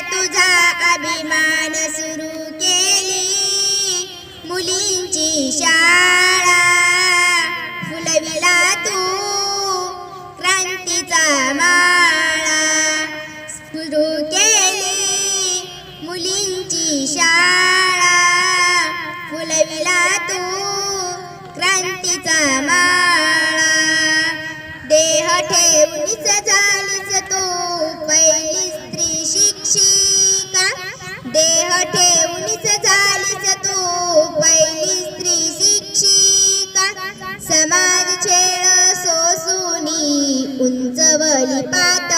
तुझा अभिमान सुरू केली मुलींची शाळा. फुलविला तू क्रांतीचा माळा. सुरू केली मुलींची शाळा. फुलविला तू क्रांतीचा माळा. देह ठेवणीच झालीच पात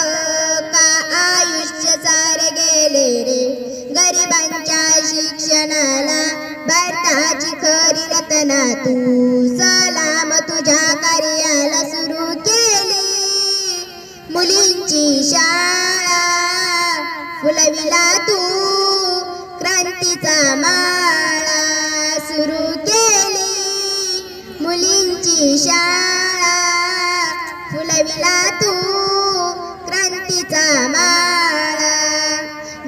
का आयुष्य सारे गेले रे. गरिबांच्या शिक्षणाला भारताची खरी रत्ना तू सलाम तुझ्या कार्याला सुरू केली. मुलींची शाळा फुलविला तू क्रांतीचा माळा सुरू केली. मुलींची शाळा फुलविला तू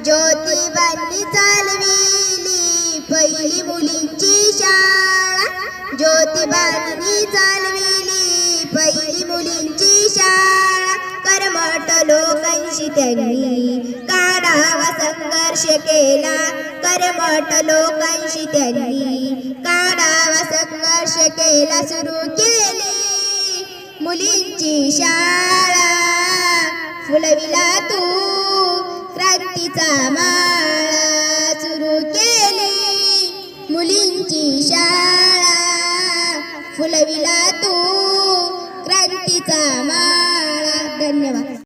ज्योतिबांनी चालविली. पहिली मुलींची शाळा. ज्योतिबांनी चालविली. पहिली मुलींची शाळा. कर्मठ लोकांशी त्यांनी काढावा संघर्ष केला. कर्मठ लोकांशी त्यांनी काढावा संघर्ष केला. सुरू केली मुलींची शाळा. माळा सुरू केली. मुलींची शाळा फुलविला तू. क्रांतीचा माळा